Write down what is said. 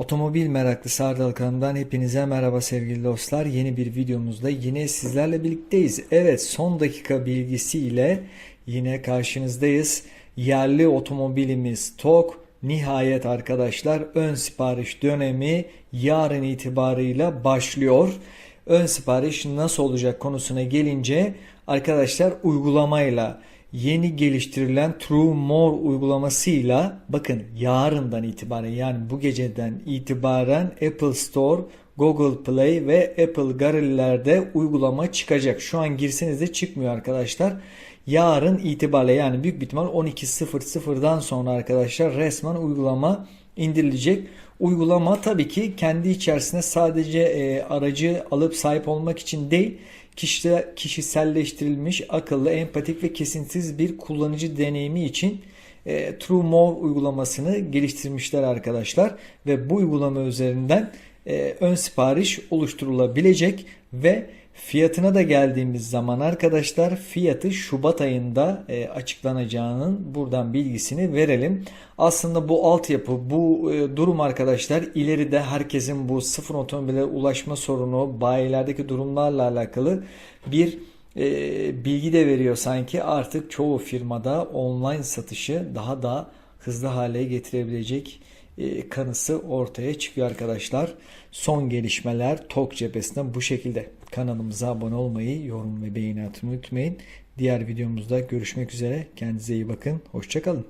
Otomobil meraklısı Ardal kanalından hepinize merhaba sevgili dostlar. Yeni bir videomuzda yine sizlerle birlikteyiz. Evet son dakika bilgisiyle yine karşınızdayız. Yerli otomobilimiz TOG nihayet arkadaşlar ön sipariş dönemi yarın itibarıyla başlıyor. Ön sipariş nasıl olacak konusuna gelince arkadaşlar uygulamayla yeni geliştirilen True More uygulamasıyla bakın yarından itibaren yani bu geceden itibaren Apple Store, Google Play ve Apple Gallery'lerde uygulama çıkacak. Şu an girseniz de çıkmıyor arkadaşlar. Yarın itibariyle yani büyük bir ihtimal 12.00'dan sonra arkadaşlar resmen uygulama indirilecek. Uygulama tabii ki kendi içerisinde sadece e, aracı alıp sahip olmak için değil, kişi, kişiselleştirilmiş, akıllı, empatik ve kesintisiz bir kullanıcı deneyimi için e, True More uygulamasını geliştirmişler arkadaşlar ve bu uygulama üzerinden e, ön sipariş oluşturulabilecek ve fiyatına da geldiğimiz zaman arkadaşlar fiyatı Şubat ayında e, açıklanacağının buradan bilgisini verelim. Aslında bu altyapı, bu e, durum arkadaşlar ileride herkesin bu sıfır otomobile ulaşma sorunu, bayilerdeki durumlarla alakalı bir e, bilgi de veriyor sanki. Artık çoğu firmada online satışı daha da hızlı hale getirebilecek e, kanısı ortaya çıkıyor arkadaşlar. Son gelişmeler TOK cephesinden bu şekilde. Kanalımıza abone olmayı, yorum ve beğeni atmayı unutmayın. Diğer videomuzda görüşmek üzere. Kendinize iyi bakın. Hoşçakalın.